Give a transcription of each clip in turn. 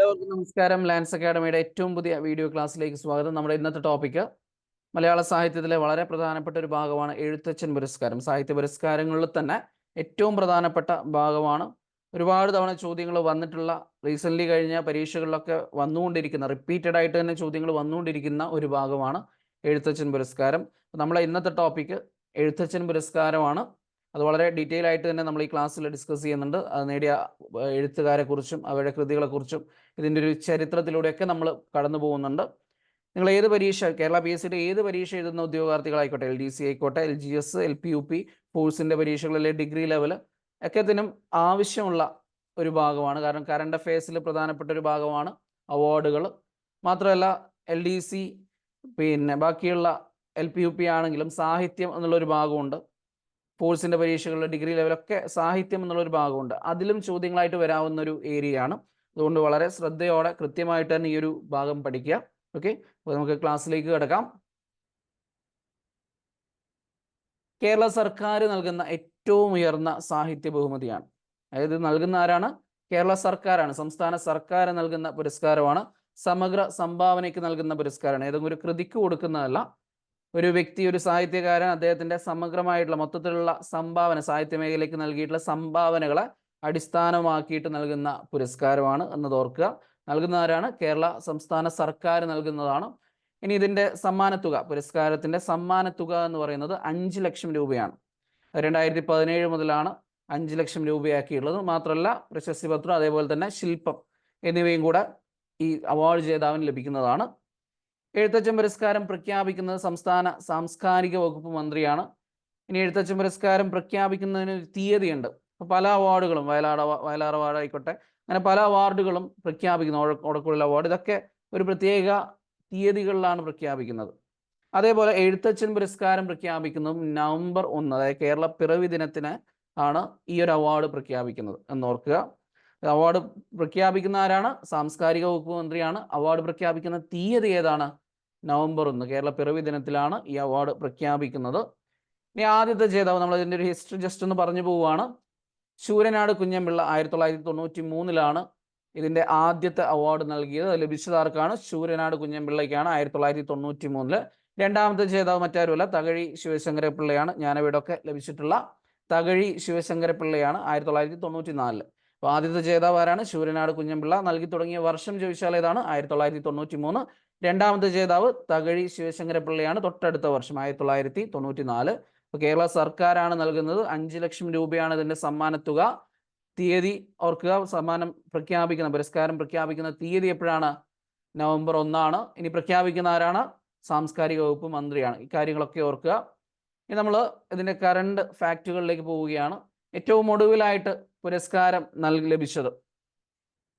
എല്ലാവർക്കും നമസ്കാരം. ലാൻസ് അക്കാഡമിയുടെ ഏറ്റവും പുതിയ വീഡിയോ ക്ലാസ്സിലേക്ക് സ്വാഗതം. നമ്മുടെ ഇന്നത്തെ ടോപ്പിക് മലയാള സാഹിത്യത്തിലെ വളരെ പ്രധാനപ്പെട്ട ഒരു ഭാഗമാണ് എഴുത്തച്ഛൻ പുരസ്കാരം. സാഹിത്യ പുരസ്കാരങ്ങളിൽ തന്നെ ഏറ്റവും പ്രധാനപ്പെട്ട ഭാഗമാണ്. ഒരുപാട് തവണ ചോദ്യങ്ങൾ വന്നിട്ടുള്ള റീസെന്റ്ലി കഴിഞ്ഞ പരീക്ഷകളിലൊക്കെ വന്നുകൊണ്ടിരിക്കുന്ന റിപ്പീറ്റഡ് ആയിട്ട് തന്നെ ചോദ്യങ്ങൾ വന്നുകൊണ്ടിരിക്കുന്ന ഒരു ഭാഗമാണ് എഴുത്തച്ഛൻ പുരസ്കാരം. നമ്മളെ ഇന്നത്തെ ടോപ്പിക്ക് എഴുത്തച്ഛൻ പുരസ്കാരമാണ്. അത് വളരെ ഡീറ്റെയിൽ ആയിട്ട് തന്നെ നമ്മൾ ഈ ക്ലാസ്സിൽ ഡിസ്കസ് ചെയ്യുന്നുണ്ട്. നേടിയ എഴുത്തുകാരെക്കുറിച്ചും അവരുടെ കൃതികളെക്കുറിച്ചും ഇതിന്റെ ഒരു ചരിത്രത്തിലൂടെയൊക്കെ നമ്മൾ കടന്നു പോകുന്നുണ്ട്. നിങ്ങൾ ഏത് പരീക്ഷ കേരള പി എസ് സിയുടെ ഏത് പരീക്ഷ എഴുതുന്ന ഉദ്യോഗാർത്ഥികളായിക്കോട്ടെ എൽ ഡി സി ആയിക്കോട്ടെ L G S L P U P കോഴ്സിന്റെ പരീക്ഷകളിലെ ഡിഗ്രി ലെവൽ ഒക്കെ ഒക്കത്തിനും ആവശ്യമുള്ള ഒരു ഭാഗമാണ്. കാരണം കറണ്ട് അഫയേഴ്സിൽ പ്രധാനപ്പെട്ട ഒരു ഭാഗമാണ് അവാർഡുകൾ മാത്രമല്ല എൽ ഡി സി പിന്നെ ബാക്കിയുള്ള എൽ പി യു പി ആണെങ്കിലും സാഹിത്യം എന്നുള്ളൊരു ഭാഗമുണ്ട്. കോഴ്സിന്റെ പരീക്ഷകളിൽ ഡിഗ്രി ലെവലൊക്കെ സാഹിത്യം എന്നുള്ളൊരു ഭാഗമുണ്ട്. അതിലും ചോദ്യങ്ങളായിട്ട് വരാവുന്ന ഒരു ഏരിയയാണ്. അതുകൊണ്ട് വളരെ ശ്രദ്ധയോടെ കൃത്യമായിട്ട് തന്നെ ഈ ഒരു ഭാഗം പഠിക്കുക. ഓക്കെ? അപ്പോൾ നമുക്ക് ക്ലാസ്സിലേക്ക് കിടക്കാം. കേരള സർക്കാർ നൽകുന്ന ഏറ്റവും ഉയർന്ന സാഹിത്യ ബഹുമതിയാണ്. അതായത് നൽകുന്ന ആരാണ്? കേരള സർക്കാരാണ്. സംസ്ഥാന സർക്കാർ നൽകുന്ന പുരസ്കാരമാണ്. സമഗ്ര സംഭാവനയ്ക്ക് നൽകുന്ന പുരസ്കാരമാണ്. ഏതെങ്കിലും ഒരു കൃതിക്ക് കൊടുക്കുന്നതല്ല. ഒരു വ്യക്തി ഒരു സാഹിത്യകാരൻ അദ്ദേഹത്തിന്റെ സമഗ്രമായിട്ടുള്ള മൊത്തത്തിലുള്ള സംഭാവന സാഹിത്യ മേഖലയ്ക്ക് നൽകിയിട്ടുള്ള സംഭാവനകളെ അടിസ്ഥാനമാക്കിയിട്ട് നൽകുന്ന പുരസ്കാരമാണ് എന്നത് ഓർക്കുക. നൽകുന്ന ആരാണ് കേരള സംസ്ഥാന സർക്കാർ നൽകുന്നതാണ്. ഇനി ഇതിന്റെ സമ്മാനത്തുക പുരസ്കാരത്തിന്റെ സമ്മാനത്തുക എന്ന് പറയുന്നത് അഞ്ച് ലക്ഷം രൂപയാണ്. രണ്ടായിരത്തി പതിനേഴ് മുതലാണ് അഞ്ച് ലക്ഷം രൂപയാക്കിയുള്ളത് മാത്രമല്ല പ്രശസ്തി പത്രം അതേപോലെ തന്നെ ശില്പം എന്നിവയും കൂടെ ഈ അവാർഡ് ജേതാവിന് ലഭിക്കുന്നതാണ്. എഴുത്തച്ഛൻ പുരസ്കാരം പ്രഖ്യാപിക്കുന്നത് സംസ്ഥാന സാംസ്കാരിക വകുപ്പ് മന്ത്രിയാണ്. ഇനി എഴുത്തച്ഛൻ പുരസ്കാരം പ്രഖ്യാപിക്കുന്നതിന് ഒരു തീയതിയുണ്ട്. അപ്പോൾ പല അവാർഡുകളും വയലാട് വയലാർ അവാർഡ് ആയിക്കോട്ടെ. അങ്ങനെ പല അവാർഡുകളും പ്രഖ്യാപിക്കുന്നു ഓട- ഓടക്കുഴൽ അവാർഡ്. ഇതൊക്കെ ഒരു പ്രത്യേക തീയതികളിലാണ് പ്രഖ്യാപിക്കുന്നത്. അതേപോലെ എഴുത്തച്ഛൻ പുരസ്കാരം പ്രഖ്യാപിക്കുന്നതും നവംബർ ഒന്ന് അതായത് കേരള പിറവി ദിനത്തിന് ആണ് ഈ ഒരു അവാർഡ് പ്രഖ്യാപിക്കുന്നത്. എന്നോർക്കുക. അവാർഡ് പ്രഖ്യാപിക്കുന്ന ആരാണ്? സാംസ്കാരിക വകുപ്പ് മന്ത്രിയാണ്. അവാർഡ് പ്രഖ്യാപിക്കുന്ന തീയതി ഏതാണ്? നവംബർ ഒന്ന്. കേരള പിറവി ദിനത്തിലാണ് ഈ അവാർഡ് പ്രഖ്യാപിക്കുന്നത്. ഇനി ആദ്യത്തെ ജേതാവ് നമ്മൾ ഇതിന്റെ ഒരു ഹിസ്റ്ററി ജസ്റ്റ് ഒന്ന് പറഞ്ഞു പോവുകയാണ്. ശൂരനാട് കുഞ്ഞമ്പിള്ള ആയിരത്തി തൊള്ളായിരത്തി തൊണ്ണൂറ്റി മൂന്നിലാണ് ഇതിന്റെ ആദ്യത്തെ അവാർഡ് നൽകിയത്. അത് ലഭിച്ചത് ആർക്കാണ്? ശൂരനാട് കുഞ്ഞമ്പിള്ളയ്ക്കാണ് ആയിരത്തി തൊള്ളായിരത്തി തൊണ്ണൂറ്റി മൂന്നിൽ രണ്ടാമത്തെ ജേതാവ് മറ്റാരുമല്ല? തകഴി ശിവശങ്കര പിള്ളയാണ് ജ്ഞാനപീഠമൊക്കെ ലഭിച്ചിട്ടുള്ള തകഴി ശിവശങ്കര പിള്ളയാണ് ആയിരത്തി തൊള്ളായിരത്തി തൊണ്ണൂറ്റി നാലിൽ അപ്പോൾ ആദ്യത്തെ ജേതാവ് ആരാണ്? ശൂരനാട് കുഞ്ഞമ്പിള്ള. നൽകി തുടങ്ങിയ വർഷം ചോദിച്ചാൽ ഏതാണ്? ആയിരത്തി തൊള്ളായിരത്തി തൊണ്ണൂറ്റി മൂന്ന് രണ്ടാമത്തെ ജേതാവ് തകഴി ശിവശങ്കര പിള്ളയാണ് തൊട്ടടുത്ത വർഷം ആയിരത്തി തൊള്ളായിരത്തി തൊണ്ണൂറ്റി നാല് കേരള സർക്കാരാണ് നൽകുന്നത്. അഞ്ച് ലക്ഷം രൂപയാണ് ഇതിന്റെ സമ്മാനത്തുക. തീയതി ഓർക്കുക. സമ്മാനം പ്രഖ്യാപിക്കുന്ന പുരസ്കാരം പ്രഖ്യാപിക്കുന്ന തീയതി എപ്പോഴാണ്? നവംബർ ഒന്നാണ്. ഇനി പ്രഖ്യാപിക്കുന്ന ആരാണ്? സാംസ്കാരിക വകുപ്പ് മന്ത്രിയാണ്. ഇക്കാര്യങ്ങളൊക്കെ കാര്യങ്ങളൊക്കെ ഓർക്കുക. ഇനി നമ്മൾ ഇതിന്റെ കറണ്ട് ഫാക്റ്റുകളിലേക്ക് പോവുകയാണ്. ഏറ്റവും ഒടുവിലായിട്ട് പുരസ്കാരം നൽകി ലഭിച്ചത്.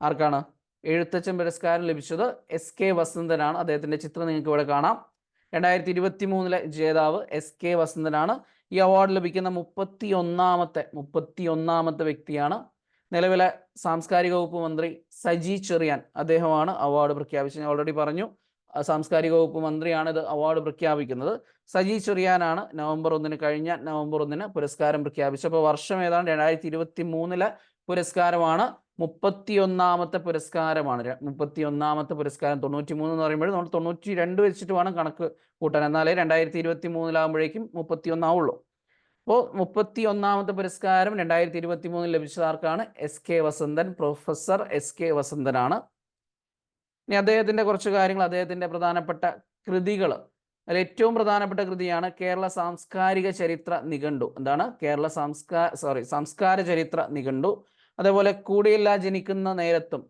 ആർക്കാണ്? എഴുത്തച്ഛൻ പുരസ്കാരം ലഭിച്ചത് എസ് കെ വസന്തനാണ്. അദ്ദേഹത്തിന്റെ ചിത്രം നിങ്ങൾക്ക് ഇവിടെ കാണാം. രണ്ടായിരത്തി ഇരുപത്തി മൂന്നിലെ ജേതാവ് എസ് കെ വസന്തനാണ്. ഈ അവാർഡ് ലഭിക്കുന്ന മുപ്പത്തി ഒന്നാമത്തെ മുപ്പത്തി ഒന്നാമത്തെ വ്യക്തിയാണ്. നിലവിലെ സാംസ്കാരിക വകുപ്പ് മന്ത്രി സജി ചെറിയാൻ അദ്ദേഹമാണ് അവാർഡ് പ്രഖ്യാപിച്ചത്. ഞാൻ ഓൾറെഡി പറഞ്ഞു. സാംസ്കാരിക വകുപ്പ് മന്ത്രിയാണ് ഇത് അവാർഡ് പ്രഖ്യാപിക്കുന്നത്. സജി ചെറിയാനാണ് നവംബർ ഒന്നിന് കഴിഞ്ഞ നവംബർ ഒന്നിന് പുരസ്കാരം പ്രഖ്യാപിച്ചത്. അപ്പോൾ വർഷം ഏതാണ് രണ്ടായിരത്തി ഇരുപത്തി മൂന്നിലെ പുരസ്കാരമാണ്. മുപ്പത്തി ഒന്നാമത്തെ പുരസ്കാരമാണ് മുപ്പത്തിയൊന്നാമത്തെ പുരസ്കാരം തൊണ്ണൂറ്റി മൂന്ന് എന്ന് പറയുമ്പോൾ നമ്മൾ തൊണ്ണൂറ്റി രണ്ട് വെച്ചിട്ട് വേണം കണക്ക് കൂട്ടാൻ. എന്നാലേ രണ്ടായിരത്തി ഇരുപത്തി മൂന്നിലാകുമ്പോഴേക്കും മുപ്പത്തി ഒന്നാവുള്ളൂ അപ്പോൾ മുപ്പത്തി ഒന്നാമത്തെ പുരസ്കാരം രണ്ടായിരത്തി ഇരുപത്തി മൂന്നിൽ ലഭിച്ചതാർക്കാണ് S K Vasanthan professor S K വസന്തനാണ്. ഇനി അദ്ദേഹത്തിന്റെ കുറച്ച് കാര്യങ്ങൾ അദ്ദേഹത്തിന്റെ പ്രധാനപ്പെട്ട കൃതികൾ അതിൽ ഏറ്റവും പ്രധാനപ്പെട്ട കൃതിയാണ് കേരള സാംസ്കാരിക ചരിത്ര നിഘണ്ടു. എന്താണ്? കേരള സംസ്കാര സോറി സംസ്കാര ചരിത്ര നിഘണ്ടു. അതേപോലെ കൂടിയില്ല ജനിക്കുന്ന നേരത്തും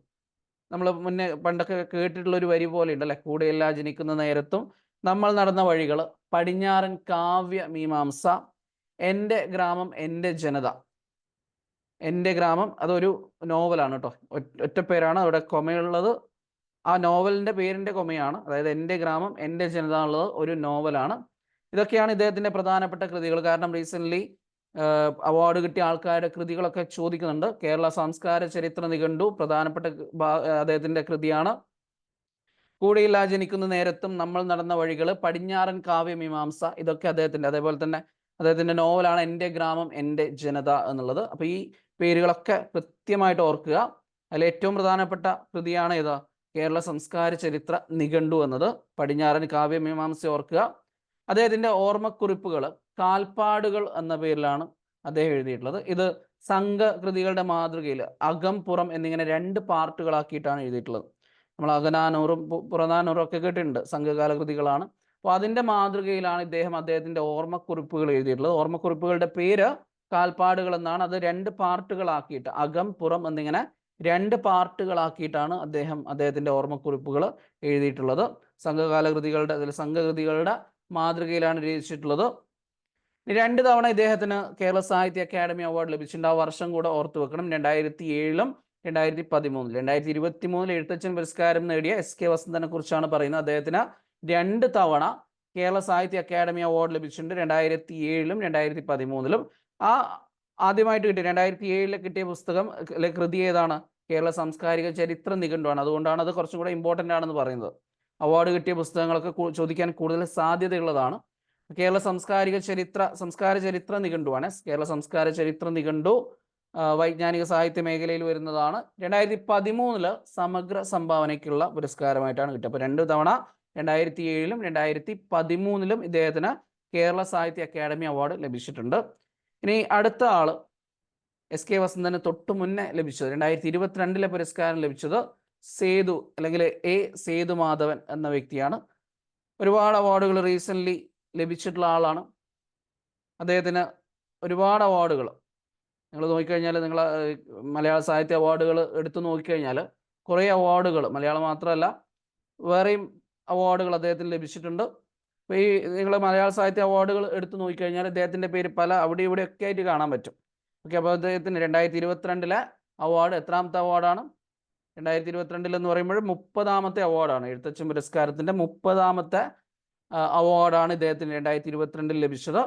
നമ്മൾ മുന്നേ പണ്ടൊക്കെ കേട്ടിട്ടുള്ള ഒരു വരി പോലെ ഉണ്ടല്ലേ കൂടെയില്ല ജനിക്കുന്ന നേരത്തും നമ്മൾ നടന്ന വഴികൾ പടിഞ്ഞാറൻ കാവ്യ മീമാംസ എന്റെ ഗ്രാമം എന്റെ ജനത. എന്റെ ഗ്രാമം അതൊരു നോവലാണ് കേട്ടോ. ഒറ്റ പേരാണ് അവിടെ കൊമയുള്ളത് ആ നോവലിന്റെ പേരിന്റെ കൊമയാണ്. അതായത് എന്റെ ഗ്രാമം എന്റെ ജനത എന്നുള്ളത് ഒരു നോവലാണ്. ഇതൊക്കെയാണ് ഇദ്ദേഹത്തിന്റെ പ്രധാനപ്പെട്ട കൃതികൾ. കാരണം റീസെന്റ്ലി അവാർഡ് കിട്ടിയ ആൾക്കാരുടെ കൃതികളൊക്കെ ചോദിക്കുന്നുണ്ട്. കേരള സംസ്കാര ചരിത്ര നിഘണ്ടു. പ്രധാനപ്പെട്ട അദ്ദേഹത്തിന്റെ കൃതിയാണ്. കൂടിയില്ല ജനിക്കുന്ന നേരത്തും നമ്മൾ നടന്ന വഴികൾ പടിഞ്ഞാറൻ കാവ്യമീമാംസ ഇതൊക്കെ അദ്ദേഹത്തിന്റെ അതേപോലെ തന്നെ അദ്ദേഹത്തിന്റെ നോവലാണ് എന്റെ ഗ്രാമം എന്റെ ജനത എന്നുള്ളത്. അപ്പൊ ഈ പേരുകളൊക്കെ കൃത്യമായിട്ട് ഓർക്കുക. അതിൽ ഏറ്റവും പ്രധാനപ്പെട്ട കൃതിയാണ് ഏത്? കേരള സംസ്കാര ചരിത്ര നിഘണ്ടു എന്നത് പടിഞ്ഞാറൻ കാവ്യമീമാംസ ഓർക്കുക. അദ്ദേഹത്തിന്റെ ഓർമ്മക്കുറിപ്പുകൾ കാൽപ്പാടുകൾ എന്ന പേരിലാണ് അദ്ദേഹം എഴുതിയിട്ടുള്ളത്. ഇത് സംഘകൃതികളുടെ മാതൃകയിൽ അകം പുറം എന്നിങ്ങനെ രണ്ട് പാർട്ടുകളാക്കിയിട്ടാണ് എഴുതിയിട്ടുള്ളത്. നമ്മൾ അകനാനൂറും പുറനാനൂറും ഒക്കെ കേട്ടിട്ടുണ്ട് സംഘകാല കൃതികളാണ് അപ്പോൾ അതിന്റെ മാതൃകയിലാണ് ഇദ്ദേഹം അദ്ദേഹത്തിന്റെ ഓർമ്മക്കുറിപ്പുകൾ എഴുതിയിട്ടുള്ളത്. ഓർമ്മക്കുറിപ്പുകളുടെ പേര് കാൽപ്പാടുകൾ എന്നാണ്. അത് രണ്ട് പാർട്ടുകളാക്കിയിട്ട് അകം പുറം എന്നിങ്ങനെ രണ്ട് പാർട്ടുകളാക്കിയിട്ടാണ് അദ്ദേഹം അദ്ദേഹത്തിന്റെ ഓർമ്മക്കുറിപ്പുകൾ എഴുതിയിട്ടുള്ളത്. സംഘകാല കൃതികളുടെ അതിൽ സംഘകൃതികളുടെ മാതൃകയിലാണ് രചിച്ചിട്ടുള്ളത്. രണ്ട് തവണ ഇദ്ദേഹത്തിന് കേരള സാഹിത്യ അക്കാദമി അവാർഡ് ലഭിച്ചിട്ടുണ്ട്. ആ വർഷം കൂടെ ഓർത്തു വെക്കണം. രണ്ടായിരത്തി ഏഴിലും രണ്ടായിരത്തി പതിമൂന്നിൽ രണ്ടായിരത്തി ഇരുപത്തി മൂന്നിൽ എഴുത്തച്ഛൻ പുരസ്കാരം നേടിയ എസ് കെ വസന്തനെ കുറിച്ചാണ് പറയുന്നത്. അദ്ദേഹത്തിന് രണ്ട് തവണ കേരള സാഹിത്യ അക്കാദമി അവാർഡ് ലഭിച്ചിട്ടുണ്ട്. രണ്ടായിരത്തി ഏഴിലും രണ്ടായിരത്തി പതിമൂന്നിലും ആ ആദ്യമായിട്ട് കിട്ടിയ രണ്ടായിരത്തി ഏഴിൽ കിട്ടിയ പുസ്തകം അല്ലെ കൃതി ഏതാണ്? കേരള സാംസ്കാരിക ചരിത്ര നിഘണ്ടുവാണ്. അതുകൊണ്ടാണ് അത് കുറച്ചും കൂടെ ഇമ്പോർട്ടന്റ് ആണെന്ന് പറയുന്നത്. അവാർഡ് കിട്ടിയ പുസ്തകങ്ങളൊക്കെ ചോദിക്കാൻ കൂടുതൽ സാധ്യതയുള്ളതാണ്. കേരള സാംസ്കാരിക ചരിത്ര സംസ്കാര ചരിത്ര നിഘണ്ടുവാണ്. കേരള സംസ്കാര ചരിത്ര നിഘണ്ടു വൈജ്ഞാനിക സാഹിത്യ മേഖലയിൽ വരുന്നതാണ്. രണ്ടായിരത്തി പതിമൂന്നിൽ സമഗ്ര സംഭാവനയ്ക്കുള്ള പുരസ്കാരമായിട്ടാണ് കിട്ടിയത്. അപ്പോൾ രണ്ട് തവണ രണ്ടായിരത്തി ഏഴിലും രണ്ടായിരത്തി പതിമൂന്നിലും ഇദ്ദേഹത്തിന് കേരള സാഹിത്യ അക്കാദമി അവാർഡ് ലഭിച്ചിട്ടുണ്ട്. ഇനി അടുത്ത ആൾ എസ് കെ വസന്തന് തൊട്ട് മുന്നേ ലഭിച്ചത് രണ്ടായിരത്തി ഇരുപത്തിരണ്ടിലെ പുരസ്കാരം ലഭിച്ചത് സേതു അല്ലെങ്കിൽ എ സേതു മാധവൻ എന്ന വ്യക്തിയാണ്. ഒരുപാട് അവാർഡുകൾ റീസെന്റ്ലി ലഭിച്ചിട്ടുള്ള ആളാണ്. അദ്ദേഹത്തിന് ഒരുപാട് അവാർഡുകൾ നിങ്ങൾ നോക്കിക്കഴിഞ്ഞാൽ നിങ്ങൾ മലയാള സാഹിത്യ അവാർഡുകൾ എടുത്തു നോക്കിക്കഴിഞ്ഞാൽ കുറേ അവാർഡുകൾ മലയാളം മാത്രമല്ല വേറെയും അവാർഡുകൾ അദ്ദേഹത്തിന് ലഭിച്ചിട്ടുണ്ട്. ഈ നിങ്ങൾ മലയാള സാഹിത്യ അവാർഡുകൾ എടുത്തു നോക്കിക്കഴിഞ്ഞാൽ അദ്ദേഹത്തിന്റെ പേര് പല അവിടെ ഇവിടെ ഒക്കെ ആയിട്ട് കാണാൻ പറ്റും. ഓക്കെ അപ്പോൾ അദ്ദേഹത്തിന് രണ്ടായിരത്തി ഇരുപത്തിരണ്ടിലെ അവാർഡ് എത്രാമത്തെ അവാർഡാണ്? രണ്ടായിരത്തി ഇരുപത്തിരണ്ടിൽ എന്ന് പറയുമ്പോൾ മുപ്പതാമത്തെ അവാർഡാണ്. എഴുത്തച്ഛൻ പുരസ്കാരത്തിന്റെ മുപ്പതാമത്തെ അവാർഡാണ് ഇദ്ദേഹത്തിന് രണ്ടായിരത്തി ഇരുപത്തിരണ്ടിൽ ലഭിച്ചത്.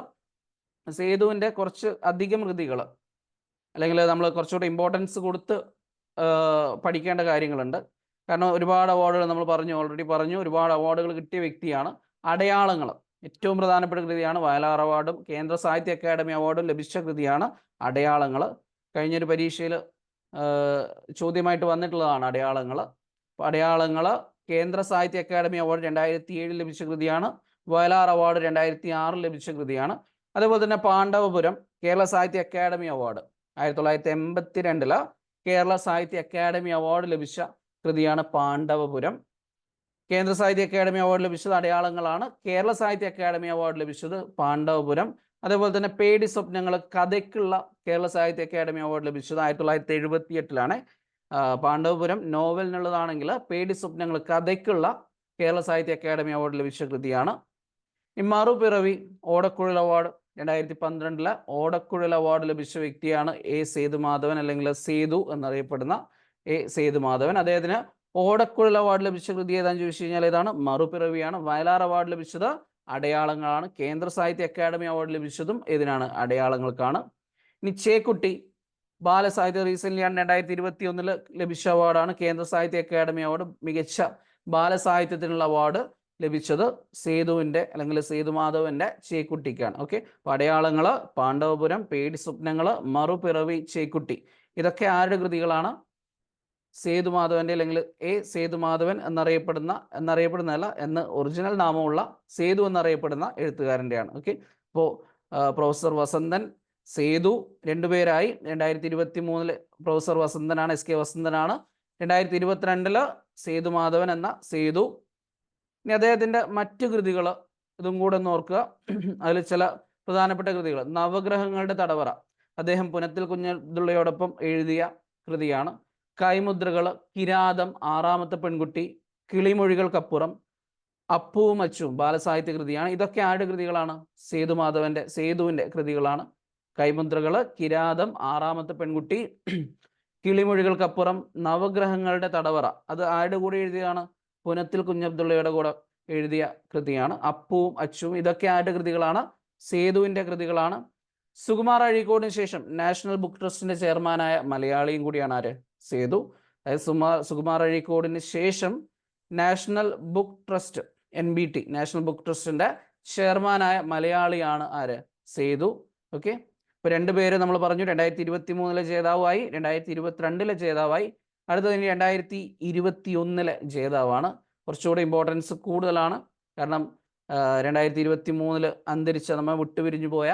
സേതുവിന്റെ കുറച്ച് അധികം കൃതികൾ അല്ലെങ്കിൽ നമ്മൾ കുറച്ചുകൂടി ഇമ്പോർട്ടൻസ് കൊടുത്ത് പഠിക്കേണ്ട കാര്യങ്ങളുണ്ട്. കാരണം ഒരുപാട് അവാർഡുകൾ നമ്മൾ പറഞ്ഞു ഓൾറെഡി പറഞ്ഞു. ഒരുപാട് അവാർഡുകൾ കിട്ടിയ വ്യക്തിയാണ്. അടയാളങ്ങൾ. ഏറ്റവും പ്രധാനപ്പെട്ട കൃതിയാണ് വയലാർ അവാർഡും കേന്ദ്ര സാഹിത്യ അക്കാദമി അവാർഡും ലഭിച്ച കൃതിയാണ് അടയാളങ്ങൾ. കഴിഞ്ഞൊരു പരീക്ഷയിൽ ചോദ്യമായിട്ട് വന്നിട്ടുള്ളതാണ് അടയാളങ്ങൾ. അടയാളങ്ങൾ കേന്ദ്ര സാഹിത്യ അക്കാദമി അവാർഡ് രണ്ടായിരത്തി ഏഴിൽ ലഭിച്ച കൃതിയാണ് വയലാർ അവാർഡ് രണ്ടായിരത്തി ആറിൽ ലഭിച്ച കൃതിയാണ്. അതേപോലെ തന്നെ പാണ്ഡവപുരം കേരള സാഹിത്യ അക്കാദമി അവാർഡ് ആയിരത്തി തൊള്ളായിരത്തി എൺപത്തി രണ്ടിൽ കേരള സാഹിത്യ അക്കാദമി അവാർഡ് ലഭിച്ച കൃതിയാണ് പാണ്ഡവപുരം. കേന്ദ്ര സാഹിത്യ അക്കാദമി അവാർഡ് ലഭിച്ചത് അടയാളങ്ങളാണ്. കേരള സാഹിത്യ അക്കാദമി അവാർഡ് ലഭിച്ചത് പാണ്ഡവപുരം. അതേപോലെ തന്നെ പേടി സ്വപ്നങ്ങൾ കഥയ്ക്കുള്ള കേരള സാഹിത്യ അക്കാദമി അവാർഡ് ലഭിച്ചത് ആയിരത്തി തൊള്ളായിരത്തി എഴുപത്തി എട്ടിലാണ് പാണ്ഡവപുരം നോവലിനുള്ളതാണെങ്കിൽ പേടി സ്വപ്നങ്ങൾ കഥയ്ക്കുള്ള കേരള സാഹിത്യ അക്കാദമി അവാർഡ് ലഭിച്ച കൃതിയാണ്. ഇമ്മാറു മറുപിറവി ഓടക്കുഴൽ അവാർഡ് രണ്ടായിരത്തി പന്ത്രണ്ടിലെ ഓടക്കുഴൽ അവാർഡ് ലഭിച്ച വ്യക്തിയാണ് എ സേതുമാധവൻ അല്ലെങ്കിൽ സേതു എന്നറിയപ്പെടുന്ന എ സേതുമാധവൻ. അദ്ദേഹത്തിന് ഓടക്കുഴൽ അവാർഡ് ലഭിച്ച കൃതി ഏതാണെന്ന് ചോദിച്ചു കഴിഞ്ഞാൽ ഏതാണ്? മറുപിറവിയാണ്. വയലാർ അവാർഡ് ലഭിച്ചത് അടയാളങ്ങളാണ്. കേന്ദ്ര സാഹിത്യ അക്കാദമി അവാർഡ് ലഭിച്ചതും ഏതിനാണ്? അടയാളങ്ങൾക്കാണ്. ഇനി ചേക്കുട്ടി ബാലസാഹിത്യ റീസെന്റ്ലിയാണ് രണ്ടായിരത്തി ഇരുപത്തി ഒന്നിൽ ലഭിച്ച അവാർഡാണ്. കേന്ദ്ര സാഹിത്യ അക്കാദമി അവാർഡ് മികച്ച ബാലസാഹിത്യത്തിനുള്ള അവാർഡ് ലഭിച്ചത് സേതുവിന്റെ അല്ലെങ്കിൽ സേതുമാധവന്റെ ചേക്കുട്ടിക്കാണ്. ഓക്കെ? അടയാളങ്ങൾ പാണ്ഡവപുരം പേടി സ്വപ്നങ്ങൾ മറുപിറവി ചേക്കുട്ടി. ഇതൊക്കെ ആരുടെ കൃതികളാണ്? സേതുമാധവന്റെ അല്ലെങ്കിൽ എ സേതുമാധവൻ എന്നറിയപ്പെടുന്ന എന്നറിയപ്പെടുന്നതല്ല എന്ന് ഒറിജിനൽ നാമമുള്ള സേതു എന്നറിയപ്പെടുന്ന എഴുത്തുകാരന്റെയാണ് ഓക്കെ അപ്പോൾ പ്രൊഫസർ വസന്തൻ സേതു രണ്ടുപേരായി. രണ്ടായിരത്തി ഇരുപത്തി മൂന്നിൽ പ്രൊഫസർ വസന്തനാണ് എസ് കെ വസന്തനാണ്. രണ്ടായിരത്തി ഇരുപത്തിരണ്ടിൽ സേതുമാധവൻ എന്ന സേതു. ഇനി അദ്ദേഹത്തിന്റെ മറ്റു കൃതികൾ ഇതും കൂടെ ഒന്ന് ഓർക്കുക. അതിൽ ചില പ്രധാനപ്പെട്ട കൃതികൾ നവഗ്രഹങ്ങളുടെ തടവറ. അദ്ദേഹം പുനത്തിൽ കുഞ്ഞബ്ദുള്ളയോടൊപ്പം എഴുതിയ കൃതിയാണ്. കൈമുദ്രകൾ കിരാതം ആറാമത്തെ പെൺകുട്ടി കിളിമൊഴികൾക്കപ്പുറം അപ്പുവും അച്ചും ബാലസാഹിത്യ കൃതിയാണ്. ഇതൊക്കെ ആരുടെ കൃതികളാണ്? സേതുമാധവന്റെ സേതുവിന്റെ കൃതികളാണ്. കൈമുദ്രകൾ കിരാതം ആറാമത്തെ പെൺകുട്ടി കിളിമൊഴികൾക്കപ്പുറം നവഗ്രഹങ്ങളുടെ തടവറ. അത് ആരുടെ കൂടെ എഴുതിയതാണ്? പുനത്തിൽ കുഞ്ഞബ്ദുള്ളയുടെ കൂടെ എഴുതിയ കൃതിയാണ്. അപ്പുവും അച്ചും ഇതൊക്കെ ആരുടെ കൃതികളാണ്? സേതുവിന്റെ കൃതികളാണ്. സുകുമാർ അഴീക്കോടിന് ശേഷം നാഷണൽ ബുക്ക് ട്രസ്റ്റിന്റെ ചെയർമാനായ മലയാളിയും കൂടിയാണ് ആര്? സേതു അതായത് സുമാർ സുകുമാർ അഴീക്കോടിന് ശേഷം national book trust N B T national book ട്രസ്റ്റിന്റെ ചെയർമാനായ മലയാളിയാണ് ആര്? സേതു. ഓക്കെ. ഇപ്പൊ രണ്ടുപേര് നമ്മൾ പറഞ്ഞു രണ്ടായിരത്തി ഇരുപത്തി മൂന്നിലെ ജേതാവായി രണ്ടായിരത്തി ഇരുപത്തിരണ്ടിലെ ജേതാവായി. അടുത്തത് ഇനി രണ്ടായിരത്തി ഇരുപത്തി ഒന്നിലെ ജേതാവാണ്. കുറച്ചുകൂടെ ഇമ്പോർട്ടൻസ് കൂടുതലാണ്. കാരണം രണ്ടായിരത്തി ഇരുപത്തി മൂന്നിൽ അന്തരിച്ച നമ്മൾ വിട്ടുപിരിഞ്ഞു പോയ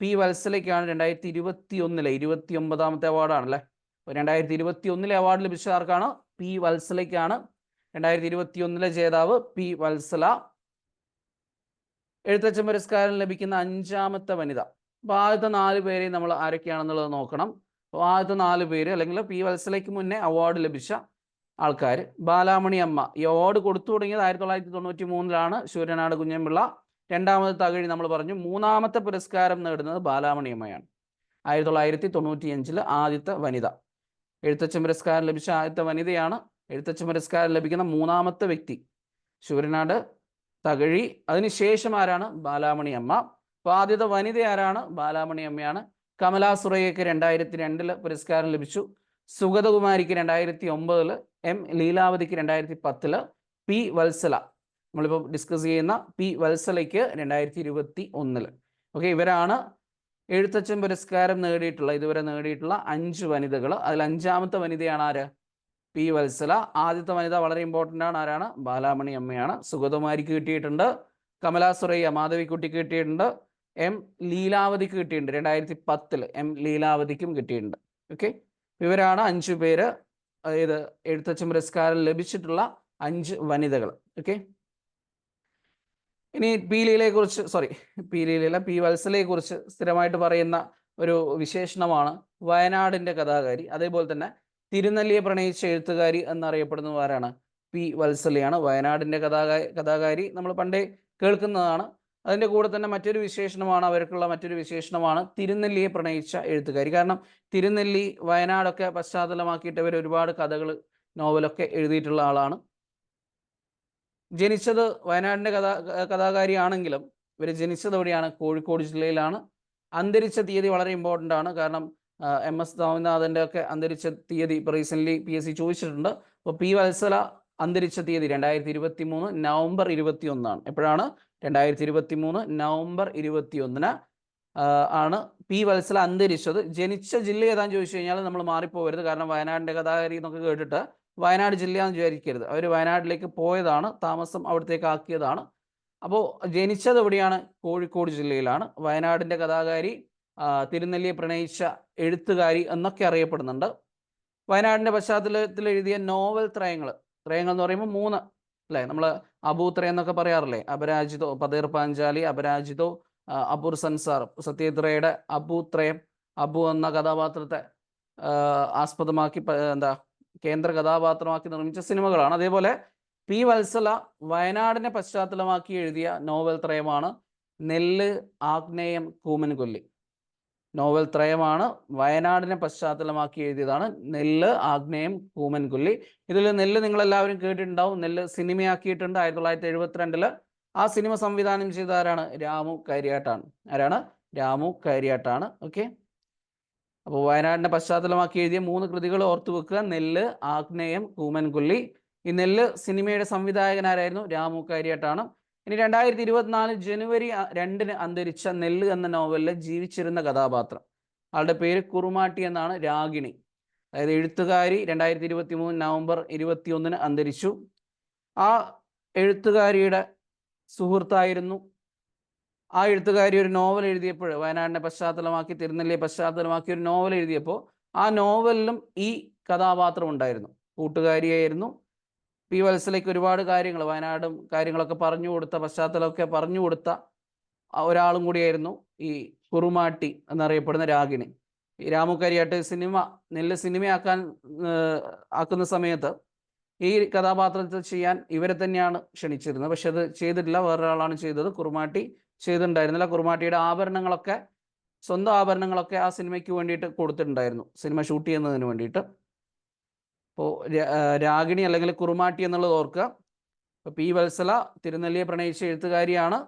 പി വത്സലയ്ക്കാണ് രണ്ടായിരത്തി ഇരുപത്തി ഒന്നിലെ ഇരുപത്തി ഒമ്പതാമത്തെ അവാർഡാണല്ലേ? രണ്ടായിരത്തി ഇരുപത്തി ഒന്നിലെ അവാർഡ് ലഭിച്ച ആർക്കാണ്? പി വത്സലയ്ക്കാണ്. രണ്ടായിരത്തി ഇരുപത്തി ഒന്നിലെ ജേതാവ് പി വത്സല. എഴുത്തച്ഛൻ പുരസ്കാരം ലഭിക്കുന്ന അഞ്ചാമത്തെ വനിത. അപ്പോൾ ആദ്യത്തെ നാല് പേരെ നമ്മൾ ആരൊക്കെയാണെന്നുള്ളത് നോക്കണം. അപ്പോൾ ആദ്യത്തെ നാല് പേര് അല്ലെങ്കിൽ പി വത്സലയ്ക്ക് മുന്നേ അവാർഡ് ലഭിച്ച ആൾക്കാർ ബാലാമണി അമ്മ. ഈ അവാർഡ് കൊടുത്തു തുടങ്ങിയത് ആയിരത്തി തൊള്ളായിരത്തി തൊണ്ണൂറ്റി മൂന്നിലാണ് സൂര്യനാട് കുഞ്ഞമ്പിള്ള രണ്ടാമത് തകഴി നമ്മൾ പറഞ്ഞു മൂന്നാമത്തെ പുരസ്കാരം നേടുന്നത് ബാലാമണി അമ്മയാണ്. ആയിരത്തി തൊള്ളായിരത്തി തൊണ്ണൂറ്റി അഞ്ചിൽ ആദ്യത്തെ വനിത. എഴുത്തച്ഛൻ പുരസ്കാരം ലഭിച്ച ആദ്യത്തെ വനിതയാണ്. എഴുത്തച്ഛൻ പുരസ്കാരം ലഭിക്കുന്ന മൂന്നാമത്തെ വ്യക്തി ശൂരനാട് തകഴി. അതിനുശേഷം ആരാണ്? ബാലാമണി അമ്മ. അപ്പൊ ആദ്യത്തെ വനിത ആരാണ്? ബാലാമണി അമ്മയാണ്. കമലാ സുറയ്യക്ക് രണ്ടായിരത്തി രണ്ടിൽ പുരസ്കാരം ലഭിച്ചു. സുഗതകുമാരിക്ക് രണ്ടായിരത്തി ഒമ്പതിൽ എം ലീലാവതിക്ക് രണ്ടായിരത്തി പത്തിൽ പി വത്സല. നമ്മളിപ്പോൾ ഡിസ്കസ് ചെയ്യുന്ന പി വത്സലയ്ക്ക് രണ്ടായിരത്തി ഇരുപത്തി ഒന്നിൽ ഓക്കെ ഇവരാണ് എഴുത്തച്ഛൻ പുരസ്കാരം നേടിയിട്ടുള്ള ഇതുവരെ നേടിയിട്ടുള്ള അഞ്ച് വനിതകൾ അതിൽ അഞ്ചാമത്തെ വനിതയാണ് ആര്? പി വത്സല. ആദ്യത്തെ വനിത വളരെ ഇമ്പോർട്ടന്റ് ആണ്. ആരാണ്? ബാലാമണി അമ്മയാണ്. സുഗതകുമാരിക്ക് കിട്ടിയിട്ടുണ്ട്. കമലാ സുറയ്യ മാധവിക്കുട്ടിക്ക് കിട്ടിയിട്ടുണ്ട്. എം ലീലാവതിക്ക് കിട്ടിയിട്ടുണ്ട്. രണ്ടായിരത്തി പത്തിൽ എം ലീലാവതിക്കും കിട്ടിയിട്ടുണ്ട്. ഓക്കെ ഇവരാണ് അഞ്ചു പേര്. ഇത് എഴുത്തച്ഛൻ പുരസ്കാരം ലഭിച്ചിട്ടുള്ള അഞ്ച് വനിതകൾ ഓക്കെ ഇനി പി ലീലയെ കുറിച്ച് സോറി പി ലീലയല്ല പി വത്സലയെ കുറിച്ച് സ്ഥിരമായിട്ട് പറയുന്ന ഒരു വിശേഷണമാണ്. വയനാടിന്റെ കഥാകാരി അതേപോലെ തന്നെ തിരുനെല്ലിയെ പ്രണയിച്ച എഴുത്തുകാരി എന്നറിയപ്പെടുന്നത് ആരാണ് പി വത്സലയാണ്. വയനാടിന്റെ കഥാകാ കഥാകാരി നമ്മൾ പണ്ടേ കേൾക്കുന്നതാണ്. അതിന്റെ കൂടെ തന്നെ മറ്റൊരു വിശേഷണമാണ് അവർക്കുള്ള മറ്റൊരു വിശേഷണമാണ് തിരുനെല്ലിയെ പ്രണയിച്ച എഴുത്തുകാരി. കാരണം തിരുനെല്ലി വയനാടൊക്കെ പശ്ചാത്തലമാക്കിയിട്ട് ഇവർ ഒരുപാട് കഥകൾ നോവലൊക്കെ എഴുതിയിട്ടുള്ള ആളാണ്. ജനിച്ചത് വയനാടിന്റെ കഥാ കഥാകാരിയാണെങ്കിലും ഇവർ ജനിച്ചത് എവിടെയാണ്? കോഴിക്കോട് ജില്ലയിലാണ്. അന്തരിച്ച തീയതി വളരെ ഇമ്പോർട്ടന്റ് ആണ്. കാരണം എം എസ് സ്വാമിനാഥന്റെ ഒക്കെ അന്തരിച്ച തീയതി ഇപ്പോൾ റീസെന്റ്ലി പി എസ് സി ചോദിച്ചിട്ടുണ്ട്. അപ്പോൾ പി വത്സല അന്തരിച്ച തീയതി രണ്ടായിരത്തി ഇരുപത്തി മൂന്ന് നവംബർ ഇരുപത്തി ഒന്നാണ് എപ്പോഴാണ്? രണ്ടായിരത്തി ഇരുപത്തി മൂന്ന് നവംബർ ഇരുപത്തി ഒന്നിന് ആണ് പി വത്സല അന്തരിച്ചത്. ജനിച്ച ജില്ല ഏതാന്ന് ചോദിച്ചു കഴിഞ്ഞാൽ നമ്മൾ മാറിപ്പോകരുത് കാരണം വയനാടിന്റെ കഥാകാരി എന്നൊക്കെ കേട്ടിട്ട് വയനാട് ജില്ലയാണെന്ന് വിചാരിക്കരുത്. അവർ വയനാട്ടിലേക്ക് പോയതാണ് താമസം അവിടത്തേക്ക് ആക്കിയതാണ്. അപ്പോൾ ജനിച്ചത് എവിടെയാണ്? കോഴിക്കോട് ജില്ലയിലാണ്. വയനാടിന്റെ കഥാകാരി തിരുനെല്ലിയെ പ്രണയിച്ച എഴുത്തുകാരി എന്നൊക്കെ അറിയപ്പെടുന്നുണ്ട്. വയനാടിന്റെ പശ്ചാത്തലത്തിൽ എഴുതിയ നോവൽ ത്രയങ്ങൾ ത്രയങ്ങൾ എന്ന് പറയുമ്പോൾ മൂന്ന് അല്ലേ? നമ്മൾ അബൂത്രയം എന്നൊക്കെ പറയാറില്ലേ? അപരാജിതോ പതീർ പാഞ്ചാലി അപരാജിതോ അബുർ സൻസാർ സത്യത്രയുടെ അബൂത്രയം അബു എന്ന കഥാപാത്രത്തെ ആസ്പദമാക്കി എന്താ കേന്ദ്ര കഥാപാത്രമാക്കി നിർമ്മിച്ച സിനിമകളാണ്. അതേപോലെ പി വത്സല വയനാടിനെ പശ്ചാത്തലമാക്കി എഴുതിയ നോവൽ ത്രയമാണ് നെല്ല് ആഗ്നേയം കൂമൻകൊല്ലി നോവൽ ത്രയമാണ് വയനാടിനെ പശ്ചാത്തലമാക്കി എഴുതിയതാണ് നെല്ല് ആഗ്നേയം കൂമൻകൊല്ലി ഇതിൽ നെല്ല് നിങ്ങൾ എല്ലാവരും കേട്ടിട്ടുണ്ടാവും. നെല്ല് സിനിമയാക്കിയിട്ടുണ്ട് ആയിരത്തി തൊള്ളായിരത്തി എഴുപത്തിരണ്ടിൽ ആ സിനിമ സംവിധാനം ചെയ്ത ആരാണ്? രാമു കാര്യാട്ടാണ്. ആരാണ്? രാമു കാര്യാട്ടാണ്. ഓക്കെ. അപ്പോൾ വയനാടിനെ പശ്ചാത്തലമാക്കി എഴുതിയ മൂന്ന് കൃതികൾ ഓർത്തു വെക്കുക. നെല്ല് ആഗ്നേയം കൂമൻകുല്ലി. ഈ നെല്ല് സിനിമയുടെ സംവിധായകനാരായിരുന്നു? രാമു കാര്യട്ടാണ് ഇനി രണ്ടായിരത്തി ഇരുപത്തിനാല് ജനുവരി രണ്ടിന് അന്തരിച്ച നെല്ല് എന്ന നോവലിൽ ജീവിച്ചിരുന്ന കഥാപാത്രം. ആളുടെ പേര് കുറുമാട്ടി എന്നാണ് രാഗിണി. അതായത് എഴുത്തുകാരി രണ്ടായിരത്തി ഇരുപത്തി മൂന്ന് നവംബർ ഇരുപത്തി ഒന്നിന് അന്തരിച്ചു. ആ എഴുത്തുകാരിയുടെ സുഹൃത്തായിരുന്നു ആ എഴുത്തുകാരി ഒരു നോവൽ എഴുതിയപ്പോൾ വയനാടിനെ പശ്ചാത്തലമാക്കി തിരുനെല്ലിയെ പശ്ചാത്തലമാക്കി ഒരു നോവൽ എഴുതിയപ്പോൾ ആ നോവലിലും ഈ കഥാപാത്രം ഉണ്ടായിരുന്നു. കൂട്ടുകാരിയായിരുന്നു. പി വത്സലേക്ക് ഒരുപാട് കാര്യങ്ങൾ വയനാടും കാര്യങ്ങളൊക്കെ പറഞ്ഞു കൊടുത്ത പശ്ചാത്തലമൊക്കെ പറഞ്ഞു കൊടുത്ത ഒരാളും കൂടിയായിരുന്നു ഈ കുറുമാട്ടി എന്നറിയപ്പെടുന്ന രാഗിണി. ഈ രാമുക്കാരിയായിട്ട് സിനിമ നെല്ല് സിനിമയാക്കാൻ ആക്കുന്ന സമയത്ത് ഈ കഥാപാത്രത്തെ ചെയ്യാൻ ഇവരെ തന്നെയാണ് ക്ഷണിച്ചിരുന്നത്. പക്ഷെ അത് ചെയ്തിട്ടില്ല. വേറൊരാളാണ് ചെയ്തത് കുറുമാട്ടി. ചെയ്തിട്ടുണ്ടായിരുന്നില്ല. കുറുമാട്ടിയുടെ ആഭരണങ്ങളൊക്കെ സ്വന്തം ആഭരണങ്ങളൊക്കെ ആ സിനിമയ്ക്ക് വേണ്ടിയിട്ട് കൊടുത്തിട്ടുണ്ടായിരുന്നു. സിനിമ ഷൂട്ട് ചെയ്യുന്നതിന് വേണ്ടിയിട്ട്. അപ്പോൾ രാഗിണി അല്ലെങ്കിൽ കുറുമാട്ടി എന്നുള്ളത് ഓർക്കുക. പി വത്സല തിരുനെല്ലിയെ പ്രണയിച്ച എഴുത്തുകാരിയാണ്.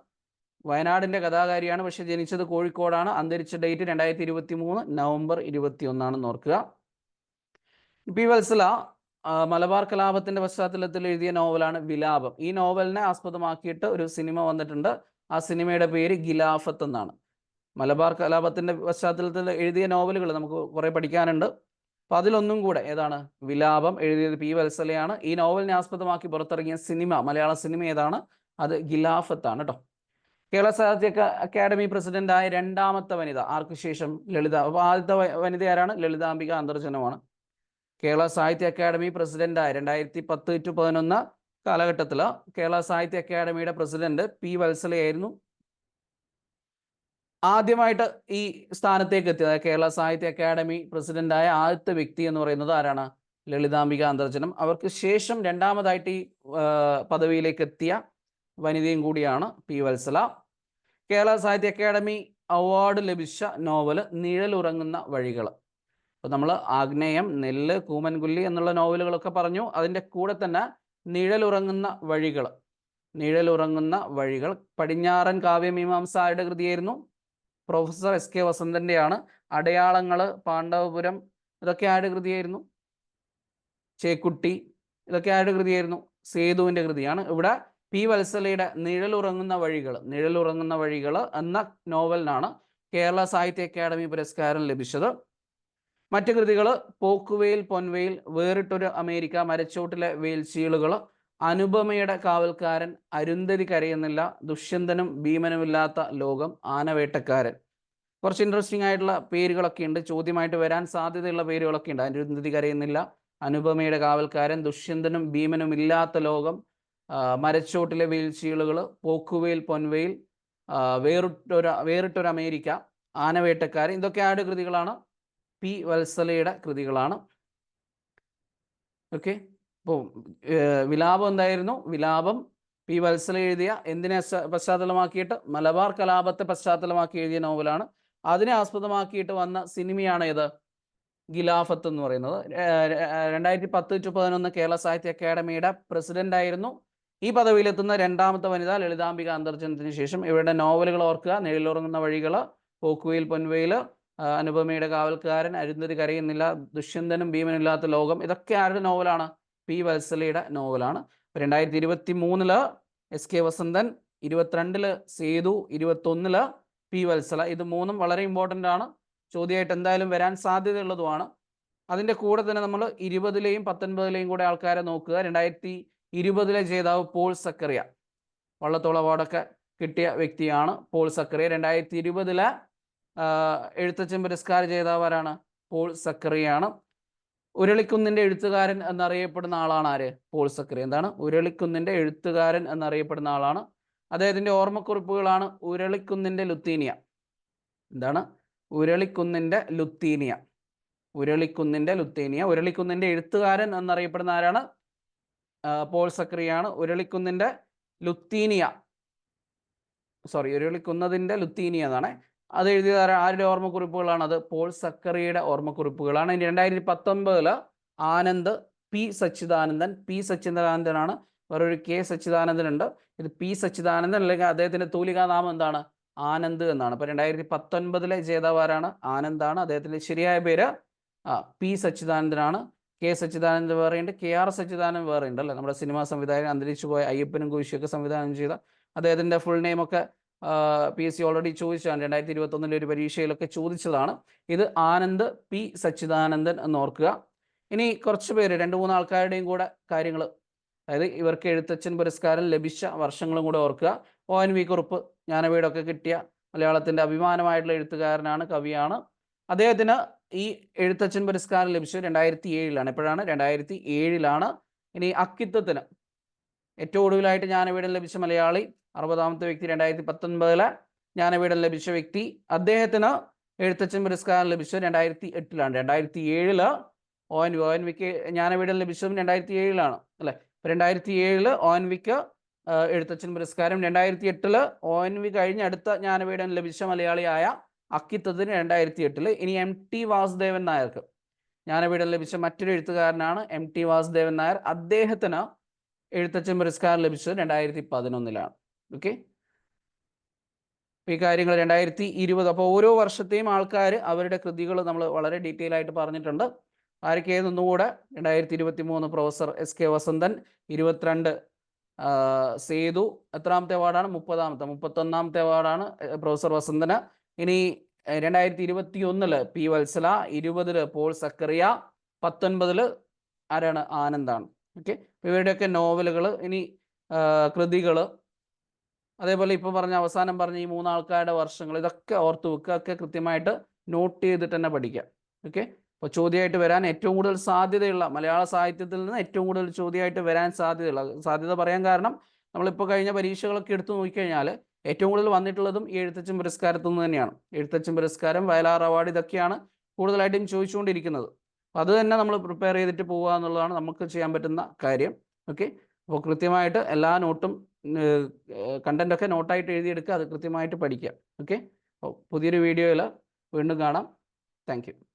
വയനാടിന്റെ കഥാകാരിയാണ് പക്ഷെ ജനിച്ചത് കോഴിക്കോടാണ്. അന്തരിച്ച ഡേറ്റ് രണ്ടായിരത്തി ഇരുപത്തി മൂന്ന് നവംബർ ഇരുപത്തി ഒന്നാണെന്ന് ഓർക്കുക. പി വത്സല മലബാർ കലാപത്തിന്റെ പശ്ചാത്തലത്തിൽ എഴുതിയ നോവലാണ് വിലാപം. ഈ നോവലിനെ ആസ്പദമാക്കിയിട്ട് ഒരു സിനിമ വന്നിട്ടുണ്ട്. ആ സിനിമയുടെ പേര് ഗിലാഫത്ത് എന്നാണ്. മലബാർ കലാപത്തിന്റെ പശ്ചാത്തലത്തിൽ എഴുതിയ നോവലുകൾ നമുക്ക് കുറേ പഠിക്കാനുണ്ട്. അപ്പൊ അതിലൊന്നും കൂടെ ഏതാണ്? വിലാപം എഴുതിയത് പി വത്സലയാണ്. ഈ നോവലിനെ ആസ്പദമാക്കി പുറത്തിറങ്ങിയ സിനിമ മലയാള സിനിമ ഏതാണ്? അത് ഗിലാഫത്താണ് കേട്ടോ കേരള സാഹിത്യ അക്കാ- അക്കാദമി പ്രസിഡന്റായ രണ്ടാമത്തെ വനിത ആർക്ക് ശേഷം ലളിത അപ്പോൾ ആദ്യത്തെ വനിത ആരാണ്? ലളിതാംബിക അന്തർജനമാണ്. കേരള സാഹിത്യ അക്കാദമി പ്രസിഡന്റായ രണ്ടായിരത്തി പത്ത് ടു പതിനൊന്ന് കാലഘട്ടത്തിൽ കേരള സാഹിത്യ അക്കാദമിയുടെ പ്രസിഡന്റ് പി വത്സലയായിരുന്നു. ആദ്യമായിട്ട് ഈ സ്ഥാനത്തേക്ക് എത്തിയത് കേരള സാഹിത്യ അക്കാദമി പ്രസിഡന്റായ ആദ്യത്തെ വ്യക്തി എന്ന് പറയുന്നത് ആരാണ്? ലളിതാംബിക അന്തർജനം. അവർക്ക് ശേഷം രണ്ടാമതായിട്ട് ഈ പദവിയിലേക്ക് എത്തിയ വനിതയും കൂടിയാണ് പി വത്സല. കേരള സാഹിത്യ അക്കാദമി അവാർഡ് ലഭിച്ച നോവൽ നിഴലുറങ്ങുന്ന വഴികൾ അപ്പോൾ നമ്മൾ ആഗ്നേയം നെല്ല് കൂമൻകുല്ലി എന്നുള്ള നോവലുകളൊക്കെ പറഞ്ഞു. അതിന്റെ കൂടെ തന്നെ നിഴലുറങ്ങുന്ന വഴികൾ. നിഴലുറങ്ങുന്ന വഴികൾ. പടിഞ്ഞാറൻ കാവ്യമീമാംസാരുടെ കൃതിയായിരുന്നു. പ്രൊഫസർ എസ് കെ വസന്തന്റെയാണ് അടയാളങ്ങൾ പാണ്ഡവപുരം ഇതൊക്കെ ആരുടെ കൃതിയായിരുന്നു? ചേക്കുട്ടി ഇതൊക്കെ ആരുടെ കൃതിയായിരുന്നു? സേതുവിന്റെ കൃതിയാണ്. ഇവിടെ പി വത്സലയുടെ നിഴലുറങ്ങുന്ന വഴികൾ. നിഴലുറങ്ങുന്ന വഴികൾ എന്ന നോവലിനാണ് കേരള സാഹിത്യ അക്കാദമി പുരസ്കാരം ലഭിച്ചത്. മറ്റു കൃതികൾ പോക്കുവെയിൽ പൊൻവെയിൽ വേറിട്ടൊരു അമേരിക്ക മരച്ചോട്ടിലെ വേൽച്ചീളുകൾ അനുപമയുടെ കാവൽക്കാരൻ അരുന്ധതി കരയുന്നില്ല ദുഷ്യന്തനും ഭീമനുമില്ലാത്ത ലോകം ആനവേട്ടക്കാരൻ. കുറച്ച് ഇൻട്രസ്റ്റിംഗ് ആയിട്ടുള്ള പേരുകളൊക്കെ ഉണ്ട്. ചോദ്യമായിട്ട് വരാൻ സാധ്യതയുള്ള പേരുകളൊക്കെ ഉണ്ട്. അരുന്ധതി കരയുന്നില്ല അനുപമയുടെ കാവൽക്കാരൻ ദുഷ്യന്തനും ഭീമനും ഇല്ലാത്ത ലോകം മരച്ചോട്ടിലെ വീഴ്ചീളുകൾ പോക്കുവെയിൽ പൊൻവെയിൽ ആ, വേറിട്ടൊരു വേറിട്ടൊരു അമേരിക്ക ആനവേട്ടക്കാരൻ. ഇതൊക്കെ ആട് കൃതികളാണ്. പി വത്സലയുടെ കൃതികളാണ്. ഓക്കെ. അപ്പോൾ വിലാപം എന്തായിരുന്നു? വിലാപം പി വത്സല എഴുതിയ എന്തിനെ പശ്ചാത്തലമാക്കിയിട്ട്? മലബാർ കലാപത്തെ പശ്ചാത്തലമാക്കി എഴുതിയ നോവലാണ്. അതിനെ ആസ്പദമാക്കിയിട്ട് വന്ന സിനിമയാണ് ഏത്? ഗിലാഫത്ത് എന്ന് പറയുന്നത്. രണ്ടായിരത്തി പത്ത് ടു പതിനൊന്ന് കേരള സാഹിത്യ അക്കാദമിയുടെ പ്രസിഡന്റ് ആയിരുന്നു. ഈ പദവിയിലെത്തുന്ന രണ്ടാമത്തെ വനിത ലളിതാംബിക അന്തർജനത്തിന് ശേഷം ഇവരുടെ നോവലുകൾ ഓർക്കുക നെഴിലുറങ്ങുന്ന വഴികൾ പോക്കുവയിൽ പൊൻവയിൽ അനുപമയുടെ കാവൽക്കാരൻ അരുന്ധതി കരയുന്നില്ല ദുഷ്യന്തനും ഭീമനില്ലാത്ത ലോകം. ഇതൊക്കെ ആരുടെ നോവലാണ്? പി. വത്സലയുടെ നോവലാണ്. രണ്ടായിരത്തി ഇരുപത്തി മൂന്നിൽ എസ്. കെ. വസന്തൻ ഇരുപത്തിരണ്ടിൽ സേതു ഇരുപത്തൊന്നിൽ പി. വത്സല. ഇത് മൂന്നും വളരെ ഇമ്പോർട്ടന്റ് ആണ്. ചോദ്യമായിട്ട് എന്തായാലും വരാൻ സാധ്യതയുള്ളതുമാണ്. അതിന്റെ കൂടെ തന്നെ നമ്മൾ ഇരുപതിലെയും പത്തൊൻപതിലെയും കൂടെ ആൾക്കാരെ നോക്കുക. രണ്ടായിരത്തി ഇരുപതിലെ ജേതാവ് പോൾ സക്കറിയ. വള്ളത്തോൾ അവാർഡൊക്കെ കിട്ടിയ വ്യക്തിയാണ് പോൾ സക്കറിയ. രണ്ടായിരത്തി ഇരുപതിലെ എഴുത്തച്ഛൻ പുരസ്കാര ജേതാവാരാണ് പോൾ സക്കറിയാണ്. ഉരുളിക്കുന്നിന്റെ എഴുത്തുകാരൻ എന്നറിയപ്പെടുന്ന ആളാണ് ആര്? പോൾ സക്കറി. എന്താണ്? ഉരുളിക്കുന്നിന്റെ എഴുത്തുകാരൻ എന്നറിയപ്പെടുന്ന ആളാണ്. അദ്ദേഹത്തിന്റെ ഓർമ്മക്കുറിപ്പുകളാണ് ഉരുളിക്കുന്നിന്റെ ലുത്തീനിയ. എന്താണ്? ഉരുളിക്കുന്നിന്റെ ലുത്തീനിയ. ഉരുളിക്കുന്നിന്റെ ലുത്തീനിയ. ഉരുളിക്കുന്നിന്റെ എഴുത്തുകാരൻ എന്നറിയപ്പെടുന്ന ആരാണ്? പോൾ സക്രിയാണ് ഉരുളിക്കുന്നിന്റെ ലുത്തീനിയ. സോറി ഉരുളിക്കുന്നതിന്റെ ലുത്തീനിയ എന്നാണ്. അത് എഴുതിയ ആരുടെ ഓർമ്മക്കുറിപ്പുകളാണ് അത്? പോൾ സക്കറിയുടെ ഓർമ്മക്കുറിപ്പുകളാണ്. രണ്ടായിരത്തി പത്തൊമ്പതിൽ ആനന്ദ് പി സച്ചിദാനന്ദൻ പി സച്ചിദാനന്ദനാണ്. വേറൊരു കെ സച്ചിദാനന്ദൻ ഉണ്ട് ഇത് പി സച്ചിദാനന്ദൻ അല്ലെങ്കിൽ അദ്ദേഹത്തിന്റെ തൂലികാ നാമം എന്താണ്? ആനന്ദ് എന്നാണ്. അപ്പൊ രണ്ടായിരത്തി പത്തൊൻപതിലെ ജേതാവാരാണ് ആനന്ദ് ആനന്ദാണ്. അദ്ദേഹത്തിന്റെ ശരിയായ പേര് ആ പി സച്ചിദാനന്ദനാണ്. കെ സച്ചിദാനന്ദൻ വേറെയുണ്ട്. കെ ആർ സച്ചിദാനന്ദൻ വേറെയുണ്ട് അല്ലേ? നമ്മുടെ സിനിമാ സംവിധായകൻ അന്തരിച്ചു പോയ അയ്യപ്പനും കുരിശിയൊക്കെ സംവിധാനം ചെയ്ത അദ്ദേഹത്തിന്റെ ഫുൾ നെയിം ഒക്കെ പി എസ് സി ഓൾറെഡി ചോദിച്ചതാണ്. രണ്ടായിരത്തി ഇരുപത്തൊന്നിലെ ഒരു പരീക്ഷയിലൊക്കെ ചോദിച്ചതാണ്. ഇത് ആനന്ദ് പി സച്ചിദാനന്ദൻ എന്നോർക്കുക. ഇനി കുറച്ച് പേര് രണ്ട് മൂന്ന് ആൾക്കാരുടെയും കൂടെ കാര്യങ്ങൾ അതായത് ഇവർക്ക് എഴുത്തച്ഛൻ പുരസ്കാരം ലഭിച്ച വർഷങ്ങളും കൂടെ ഓർക്കുക. ഒ എൻ വി കുറുപ്പ് ജ്ഞാനപീഠമൊക്കെ കിട്ടിയ മലയാളത്തിന്റെ അഭിമാനമായിട്ടുള്ള എഴുത്തുകാരനാണ് കവിയാണ്. അദ്ദേഹത്തിന് ഈ എഴുത്തച്ഛൻ പുരസ്കാരം ലഭിച്ചത് രണ്ടായിരത്തി ഏഴിലാണ് എപ്പോഴാണ്? രണ്ടായിരത്തി ഏഴിലാണ് ഇനി അക്കിത്തത്തിന് ഏറ്റവും ഒടുവിലായിട്ട് ജ്ഞാനപീഠം ലഭിച്ച മലയാളി അറുപതാമത്തെ വ്യക്തി രണ്ടായിരത്തി പത്തൊൻപതിലെ ജ്ഞാനപീഠം ലഭിച്ച വ്യക്തി. അദ്ദേഹത്തിന് എഴുത്തച്ഛൻ പുരസ്കാരം ലഭിച്ചത് രണ്ടായിരത്തി എട്ടിലാണ് രണ്ടായിരത്തി ഏഴിൽ O N V O N വിക്ക് ജ്ഞാനപീഠം ലഭിച്ചതും രണ്ടായിരത്തി ഏഴിലാണ് അല്ലെ? രണ്ടായിരത്തി ഏഴിൽ ഒ എൻ വിക്ക് എഴുത്തച്ഛൻ പുരസ്കാരം. രണ്ടായിരത്തി എട്ടിൽ ഒ എൻ വി കഴിഞ്ഞ് അടുത്ത ജ്ഞാനപീഠം ലഭിച്ച മലയാളിയായ അക്കിത്തത്തിന് രണ്ടായിരത്തി എട്ടിൽ ഇനി എം ടി വാസുദേവൻ നായർക്ക് ജ്ഞാനപീഠം ലഭിച്ച മറ്റൊരു എഴുത്തുകാരനാണ് എം ടി വാസുദേവൻ നായർ. അദ്ദേഹത്തിന് എഴുത്തച്ഛൻ പുരസ്കാരം ലഭിച്ചത് രണ്ടായിരത്തി പതിനൊന്നിലാണ് ഓക്കെ ഈ കാര്യങ്ങൾ രണ്ടായിരത്തി ഇരുപത് അപ്പോൾ ഓരോ വർഷത്തെയും ആൾക്കാർ അവരുടെ കൃതികൾ നമ്മൾ വളരെ ഡീറ്റെയിൽ ആയിട്ട് പറഞ്ഞിട്ടുണ്ട്. ആരൊക്കെ ഏതൊന്നുകൂടെ രണ്ടായിരത്തി ഇരുപത്തി മൂന്ന് പ്രൊഫസർ എസ് കെ വസന്തൻ ഇരുപത്തിരണ്ട് സേതു എത്രാമത്തെ അവാർഡാണ് മുപ്പതാമത്തെ. മുപ്പത്തൊന്നാമത്തെ അവാർഡാണ് പ്രൊഫസർ വസന്തന്. ഇനി രണ്ടായിരത്തി ഇരുപത്തി ഒന്നിൽ പി വത്സല ഇരുപതിൽ പോൾ സക്കറിയ പത്തൊൻപതിൽ ആരാണ്? ആനന്ദാണ്. ഓക്കെ. ഇവരുടെയൊക്കെ നോവലുകൾ ഇനി കൃതികൾ അതേപോലെ ഇപ്പോൾ പറഞ്ഞ അവസാനം പറഞ്ഞ ഈ മൂന്നാൾക്കാരുടെ വർഷങ്ങൾ ഇതൊക്കെ ഓർത്ത് വെക്കുക ഒക്കെ കൃത്യമായിട്ട് നോട്ട് ചെയ്തിട്ട് തന്നെ പഠിക്കുക. ഓക്കെ. അപ്പോൾ ചോദ്യമായിട്ട് വരാൻ ഏറ്റവും കൂടുതൽ സാധ്യതയുള്ള മലയാള സാഹിത്യത്തിൽ നിന്ന് ഏറ്റവും കൂടുതൽ ചോദ്യമായിട്ട് വരാൻ സാധ്യതയുള്ള സാധ്യത പറയാൻ കാരണം നമ്മളിപ്പോൾ കഴിഞ്ഞ പരീക്ഷകളൊക്കെ എടുത്തു നോക്കിക്കഴിഞ്ഞാൽ ഏറ്റവും കൂടുതൽ വന്നിട്ടുള്ളതും ഈ എഴുത്തച്ഛൻ പുരസ്കാരത്തിൽ നിന്ന് തന്നെയാണ്. എഴുത്തച്ഛൻ പുരസ്കാരം വയലാർ അവാർഡ് ഇതൊക്കെയാണ് കൂടുതലായിട്ടും ചോദിച്ചുകൊണ്ടിരിക്കുന്നത്. അത് തന്നെ നമ്മൾ പ്രിപ്പയർ ചെയ്തിട്ട് പോവുക എന്നുള്ളതാണ് നമുക്ക് ചെയ്യാൻ പറ്റുന്ന കാര്യം. ഓക്കെ അപ്പോൾ കൃത്യമായിട്ട് എല്ലാ നോട്ടും കണ്ടന്റ് ഒക്കെ നോട്ടായിട്ട് എഴുതിയെടുക്കുക. അത് കൃത്യമായിട്ട് പഠിക്കുക. ഓക്കെ പുതിയൊരു വീഡിയോയിൽ വീണ്ടും കാണാം. താങ്ക്